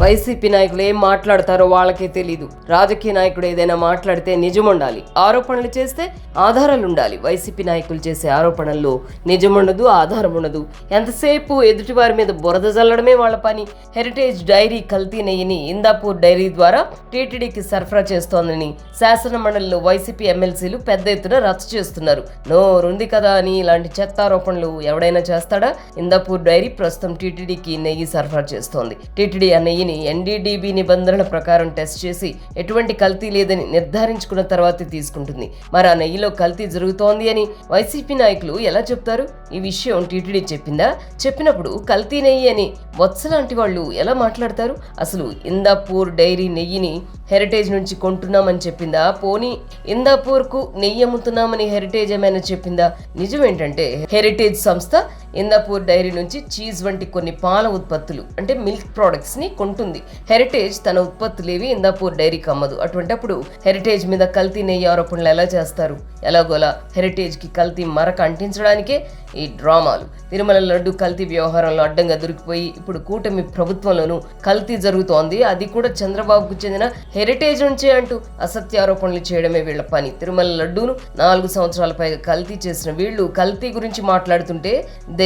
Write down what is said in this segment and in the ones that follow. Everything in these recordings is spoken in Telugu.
వైసీపీ నాయకులు ఏం మాట్లాడతారో వాళ్ళకే తెలీదు. రాజకీయ నాయకుడు ఏదైనా మాట్లాడితే నిజం ఉండాలి ఆరోపణలు చేస్తే ఆధారాలు ఉండాలి వైసీపీ నాయకులు చేసే ఆరోపణల్లో నిజం ఉండదు ఆధారం ఉండదు ఎంతసేపు ఎదుటివారి మీద బురద జల్లడమే వాళ్ళ పని. హెరిటేజ్ డైరీ కల్తీ నెయ్యిని ఇందాపూర్ డైరీ ద్వారా టీటీడీకి సరఫరా చేస్తోందని శాసన మండలిలో వైసీపీ ఎమ్మెల్సీలు పెద్ద ఎత్తున రచ్చ చేస్తున్నారు. నోరుంది కదా అని ఇలాంటి చెత్త ఆరోపణలు ఎవడైనా చేస్తాడా? ఇందాపూర్ డైరీ ప్రస్తుతం టీటీడీకి నెయ్యి సరఫరా చేస్తోంది. టీటీడీ ఆ నెయ్యిని ఎన్డీడీబీ నిబంధనల ప్రకారం టెస్ట్ చేసి ఎటువంటి కల్తీ లేదని నిర్ధారించుకున్న తర్వాతే తీసుకుంటుంది. మరి ఆ నెయ్యిలో కల్తీ జరుగుతోంది అని వైసీపీ నాయకులు ఎలా చెప్తారు? ఈ విషయం టీటీడీ చెప్పిందా? చెప్పినప్పుడు కల్తీ నెయ్యి అని వత్స లాంటి వాళ్ళు ఎలా మాట్లాడతారు? అసలు ఇందాపూర్ డైరీ నెయ్యిని హెరిటేజ్ నుంచి కొంటున్నామని చెప్పిందా? పోనీ ఇందాపూర్కు నెయ్యి అమ్ముతున్నామని హెరిటేజ్ ఏమైనా చెప్పిందా? నిజం ఏంటంటే హెరిటేజ్ సంస్థ ఇందాపూర్ డైరీ నుంచి చీజ్ వంటి కొన్ని పాల ఉత్పత్తులు అంటే మిల్క్ ప్రోడక్ట్స్ని కొంటుంది. హెరిటేజ్ తన ఉత్పత్తులేవి ఇందాపూర్ డైరీకి అమ్మదు. అటువంటప్పుడు హెరిటేజ్ మీద కల్తీ నెయ్యి ఆరోపణలు ఎలా చేస్తారు? ఎలాగోలా హెరిటేజ్కి కల్తీ మరక అంటించడానికే ఈ డ్రామాలు. తిరుమల లడ్డు కల్తీ వ్యవహారంలో అడ్డంగా దొరికిపోయి ఇప్పుడు కూటమి ప్రభుత్వంలోనూ కల్తీ జరుగుతోంది. అది కూడా చంద్రబాబుకు చెందిన హెరిటేజ్ నుంచే అంటూ అసత్య ఆరోపణలు చేయడమే వీళ్ళ పని. తిరుమల లడ్డూను నాలుగు సంవత్సరాల పైగా కల్తీ చేసిన వీళ్ళు కల్తీ గురించి మాట్లాడుతుంటే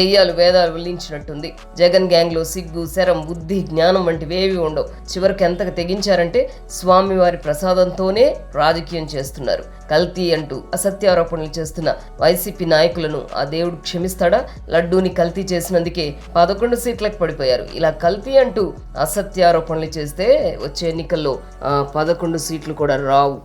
దెయ్యాలు వేదాలు వల్లించినట్టుంది జగన్ గ్యాంగ్లో సిగ్గు శరం బుద్ధి జ్ఞానం వంటివి ఏవి ఉండవు. చివరికి ఎంతగా తెగించారంటే స్వామివారి ప్రసాదంతోనే రాజకీయం చేస్తున్నారు. కల్తీ అంటూ అసత్య ఆరోపణలు చేస్తున్న వైసీపీ నాయకులను ఆ దేవుడు క్షమిస్తాడా? లడ్డూని కల్తీ చేసినందుకే పదకొండు సీట్లకు పడిపోయారు. ఇలా కల్తీ అంటూ అసత్య ఆరోపణలు చేస్తే వచ్చే ఎన్నికల్లో పదకొండు సీట్లు కూడా రావు.